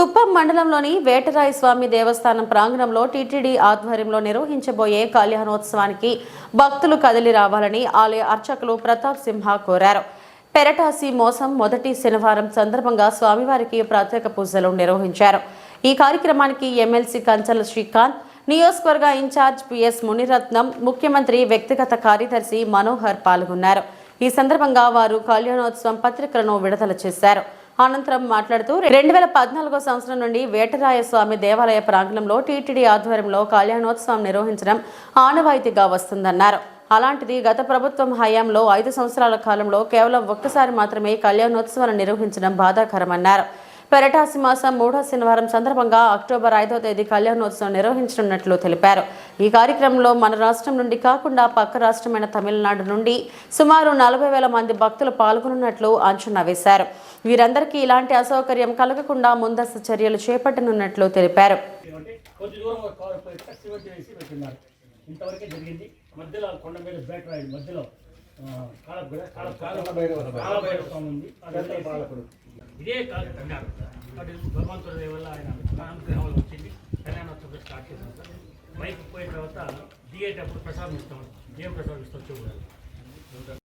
కుప్పం మండలంలోని వేటరాయి స్వామి దేవస్థానం ప్రాంగణంలో టీటీడీ ఆధ్వర్యంలో నిర్వహించబోయే కళ్యాణోత్సవానికి భక్తులు కదిలి రావాలని ఆలయ అర్చకులు ప్రతాప్ సింహ కోరారు. పెరటాసి మోసం మొదటి శనివారం సందర్భంగా స్వామివారికి ప్రత్యేక పూజలు నిర్వహించారు. ఈ కార్యక్రమానికి ఎమ్మెల్సీ కంచల శ్రీకాంత్ నియోజకవర్గ ఇన్ఛార్జ్ పిఎస్ మునిరత్నం ముఖ్యమంత్రి వ్యక్తిగత కార్యదర్శి మనోహర్ పాల్గొన్నారు. ఈ సందర్భంగా వారు కళ్యాణోత్సవం పత్రికలను విడుదల చేశారు. అనంతరం మాట్లాడుతూ రెండు వేల పద్నాలుగో సంవత్సరం నుండి వేటరాయ స్వామి దేవాలయ ప్రాంగణంలో టీటీడీ ఆధ్వర్యంలో కళ్యాణోత్సవం నిర్వహించడం ఆనవాయితీగా వస్తుందన్నారు. అలాంటిది గత ప్రభుత్వం హయాంలో ఐదు సంవత్సరాల కాలంలో కేవలం ఒక్కసారి మాత్రమే కళ్యాణోత్సవాన్ని నిర్వహించడం బాధాకరమన్నారు. పెరటాసి మాసం మూడో శనివారం సందర్భంగా అక్టోబర్ ఐదో తేదీ కళ్యాణోత్సవం నిర్వహించనున్నట్లు తెలిపారు. ఈ కార్యక్రమంలో మన రాష్ట్రం నుండి కాకుండా పక్క రాష్ట్రమైన తమిళనాడు నుండి సుమారు నలభై వేల మంది భక్తులు పాల్గొనున్నట్లు అంచనా వేశారు. వీరందరికీ ఇలాంటి అసౌకర్యం కలగకుండా ముందస్తు చర్యలు చేపట్టనున్నట్లు తెలిపారు. ఇంతవరకే జరిగింది. మధ్యలో కొండ మీద బ్యాట్ రాయడం. మధ్యలో ఇదే కాదు అన్నారు కాబట్టి భగవంతుడి వల్ల ఆయన అనుగ్రహం వల్ల వచ్చింది కళ్యాణోత్సవం స్టార్ట్ చేశాం సార్ బైక్ పోయిన తర్వాత దిగేటప్పుడు ప్రసాదం ఇస్తాం ఏం ప్రసాదం ఇస్తాం చూడాలి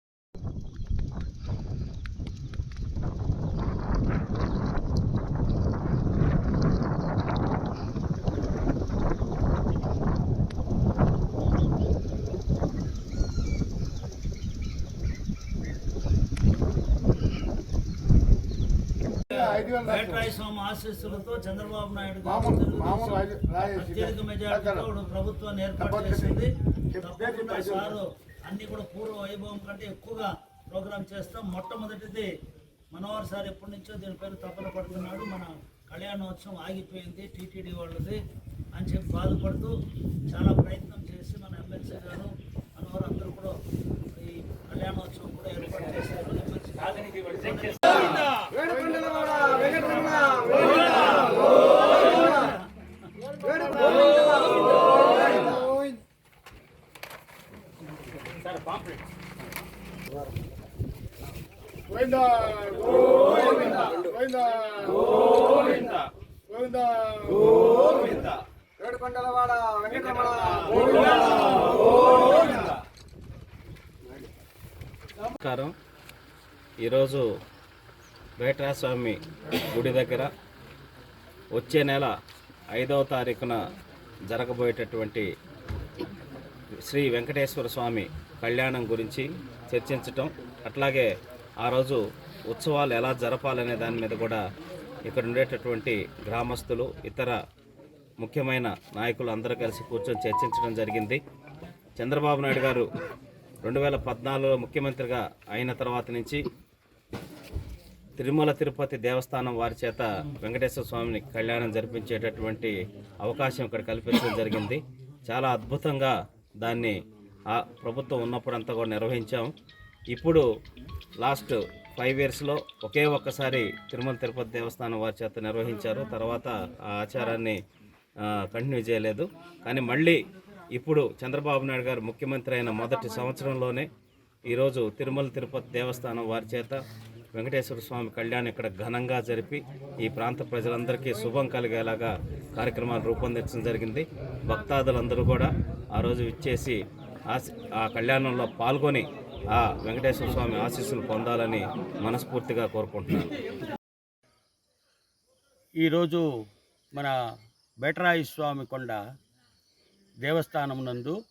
వేటరాయ స్వామి ఆశీస్సులతో చంద్రబాబు నాయుడు అత్యధిక మెజార్టీతో ప్రభుత్వాన్ని ఏర్పాటు చేసింది. తప్పకుండా సారు అన్ని కూడా పూర్వ వైభవం కంటే ఎక్కువగా ప్రోగ్రామ్ చేస్తాం. మొట్టమొదటిది మనోహర్ సార్ ఎప్పటి నుంచో దీనిపైన తపన పడుతున్నాడు. మన కళ్యాణోత్సవం ఆగిపోయింది టీటీడీ వాళ్ళది అని చెప్పి బాధపడుతూ చాలా ప్రయత్నం చేసి మన ఎమ్మెల్సీ గారు మనోహర్ అందరూ కూడా ఈ కళ్యాణోత్సవం కూడా ఏర్పాటు చేశారు MLC sir pamphlet Govinda Govinda Govinda Govinda. ఏడుకొండలవాడ వెంకటరమణ. నమస్కారం. ఈరోజు వేటరాస్వామి గుడి దగ్గర వచ్చే నెల ఐదవ తారీఖున జరగబోయేటటువంటి శ్రీ వెంకటేశ్వర స్వామి కళ్యాణం గురించి చర్చించటం అట్లాగే ఆ రోజు ఉత్సవాలు ఎలా జరపాలనే దాని మీద కూడా ఇక్కడ ఉండేటటువంటి గ్రామస్తులు ఇతర ముఖ్యమైన నాయకులు అందరూ కలిసి కూర్చొని చర్చించడం జరిగింది. చంద్రబాబు నాయుడు గారు రెండు వేల పద్నాలుగులో ముఖ్యమంత్రిగా అయిన తర్వాత నుంచి తిరుమల తిరుపతి దేవస్థానం వారి చేత వెంకటేశ్వర స్వామిని కళ్యాణం జరిపించేటటువంటి అవకాశం ఇక్కడ కల్పించడం జరిగింది. చాలా అద్భుతంగా దాన్ని ఆ ప్రభుత్వం ఉన్నప్పుడంతా కూడా నిర్వహించాం. ఇప్పుడు లాస్ట్ ఫైవ్ ఇయర్స్లో ఒకే ఒక్కసారి తిరుమల తిరుపతి దేవస్థానం వారి చేత నిర్వహించారు. తర్వాత ఆ ఆచారాన్ని కంటిన్యూ చేయలేదు. కానీ మళ్ళీ ఇప్పుడు చంద్రబాబు నాయుడు గారు ముఖ్యమంత్రి అయిన మొదటి సంవత్సరంలోనే ఈరోజు తిరుమల తిరుపతి దేవస్థానం వారి చేత వెంకటేశ్వర స్వామి కళ్యాణం ఇక్కడ ఘనంగా జరిపి ఈ ప్రాంత ప్రజలందరికీ శుభం కలిగేలాగా కార్యక్రమాలు రూపొందించడం జరిగింది. భక్తాదులందరూ కూడా ఆ రోజు ఇచ్చేసి ఆ కళ్యాణంలో పాల్గొని ఆ వెంకటేశ్వర స్వామి ఆశీస్సులు పొందాలని మనస్ఫూర్తిగా కోరుకుంటున్నాను. ఈరోజు మన బెటరాయి స్వామి కొండ దేవస్థానం నందు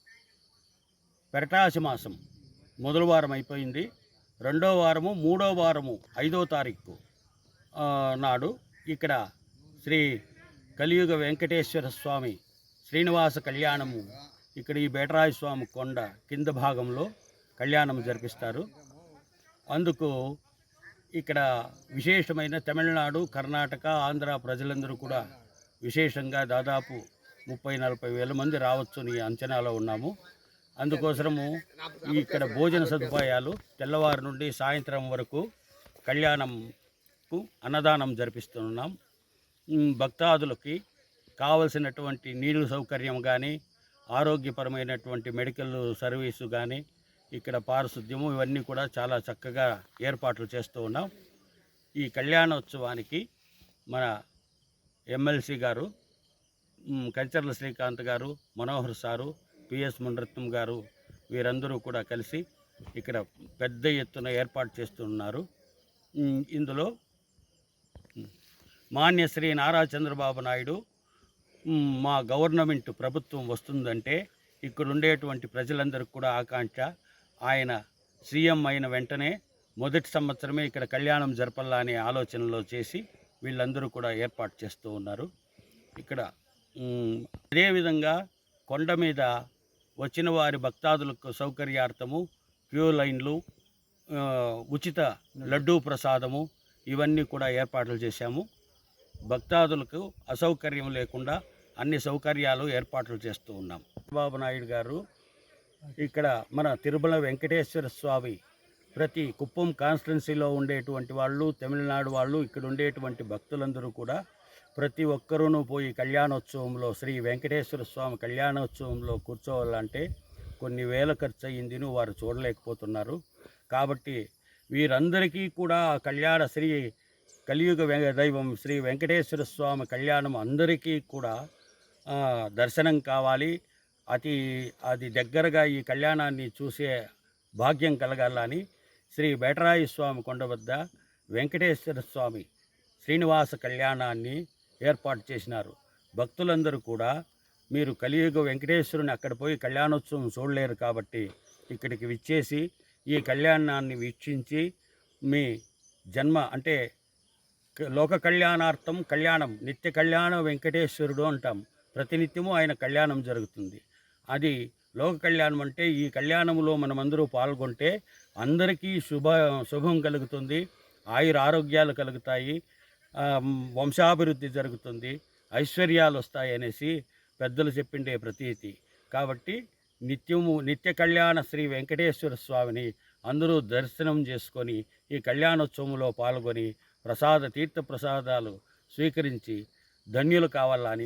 పెరటాసి మాసం మొదలవారం వారం అయిపోయింది. రెండో వారము మూడో వారము ఐదో తారీఖు నాడు ఇక్కడ శ్రీ కలియుగ వెంకటేశ్వర స్వామి శ్రీనివాస కళ్యాణము ఇక్కడ ఈ బేటరాయి స్వామి కొండ కింద భాగంలో కళ్యాణం జరిపిస్తారు. అందుకు ఇక్కడ విశేషమైన తమిళనాడు కర్ణాటక ఆంధ్ర ప్రజలందరూ కూడా విశేషంగా దాదాపు ముప్పై నలభై వేల మంది రావచ్చని అంచనాలో ఉన్నాము. అందుకోసము ఇక్కడ భోజన సదుపాయాలు తెల్లవారు నుండి సాయంత్రం వరకు కళ్యాణంకు అన్నదానం జరిపిస్తున్నాం. భక్తాదులకి కావలసినటువంటి నీళ్ళు సౌకర్యం కానీ ఆరోగ్యపరమైనటువంటి మెడికల్ సర్వీసు కానీ ఇక్కడ పారిశుద్ధ్యము ఇవన్నీ కూడా చాలా చక్కగా ఏర్పాట్లు చేస్తూ ఉన్నాం. ఈ కళ్యాణోత్సవానికి మన ఎమ్మెల్సీ గారు కంచర్ల శ్రీకాంత్ గారు మనోహర్ సారు పిఎస్ మునరత్నం గారు వీరందరూ కూడా కలిసి ఇక్కడ పెద్ద ఎత్తున ఏర్పాటు చేస్తున్నారు ఇందులో మాన్య శ్రీ నారా చంద్రబాబు నాయుడు మా గవర్నమెంట్ ప్రభుత్వం వస్తుందంటే ఇక్కడ ఉండేటువంటి ప్రజలందరికీ కూడా ఆకాంక్ష. ఆయన సీఎం అయిన వెంటనే మొదటి సంవత్సరమే ఇక్కడ కళ్యాణం జరపాలా అనే ఆలోచనలో చేసి వీళ్ళందరూ కూడా ఏర్పాటు చేస్తూ ఉన్నారు. ఇక్కడ అదేవిధంగా కొండ మీద వచ్చిన వారి భక్తాదులకు సౌకర్యార్థము క్యూ లైన్లు ఉచిత లడ్డూ ప్రసాదము ఇవన్నీ కూడా ఏర్పాట్లు చేశాము. భక్తాదులకు అసౌకర్యం లేకుండా అన్ని సౌకర్యాలు ఏర్పాట్లు చేస్తూ ఉన్నాం. బాబు నాయుడు గారు ఇక్కడ మన తిరుమల వెంకటేశ్వర స్వామి ప్రతి కుప్పం కాన్స్టిట్యున్సీలో ఉండేటువంటి వాళ్ళు తమిళనాడు వాళ్ళు ఇక్కడ ఉండేటువంటి భక్తులందరూ కూడా ప్రతి ఒక్కరూనూ పోయి కళ్యాణోత్సవంలో శ్రీ వెంకటేశ్వర స్వామి కళ్యాణోత్సవంలో కూర్చోవాలంటే కొన్ని వేల ఖర్చు అయ్యిందిను వారు చూడలేకపోతున్నారు. కాబట్టి వీరందరికీ కూడా కళ్యాణ శ్రీ కలియుగ వెంక దైవం శ్రీ వెంకటేశ్వర స్వామి కళ్యాణం అందరికీ కూడా దర్శనం కావాలి. అతి అది దగ్గరగా ఈ కళ్యాణాన్ని చూసే భాగ్యం కలగాలని శ్రీ బేటరాయి స్వామి కొండ వద్ద వెంకటేశ్వర స్వామి శ్రీనివాస కళ్యాణాన్ని ఏర్పాటు చేసినారు. భక్తులందరూ కూడా మీరు కలియుగ వెంకటేశ్వరుని అక్కడ పోయి కళ్యాణోత్సవం చూడలేరు కాబట్టి ఇక్కడికి విచ్చేసి ఈ కళ్యాణాన్ని వీక్షించి మీ జన్మ అంటే లోక కళ్యాణార్థం కళ్యాణం నిత్య కళ్యాణ వెంకటేశ్వరుడు అంటాం. ప్రతినిత్యము ఆయన కళ్యాణం జరుగుతుంది. అది లోక కళ్యాణం అంటే ఈ కళ్యాణంలో మనమందరూ పాల్గొంటే అందరికీ శుభ శుభం కలుగుతుంది. ఆయుర ఆరోగ్యాలు కలుగుతాయి. వంశాభివృద్ధి జరుగుతుంది. ఐశ్వర్యాలు వస్తాయి అనేసి పెద్దలు చెప్పిండే ప్రతీతి. కాబట్టి నిత్యము నిత్య కళ్యాణ శ్రీ వెంకటేశ్వర స్వామిని అందరూ దర్శనం చేసుకొని ఈ కళ్యాణోత్సవంలో పాల్గొని ప్రసాద తీర్థ ప్రసాదాలు స్వీకరించి ధన్యులు కావాలని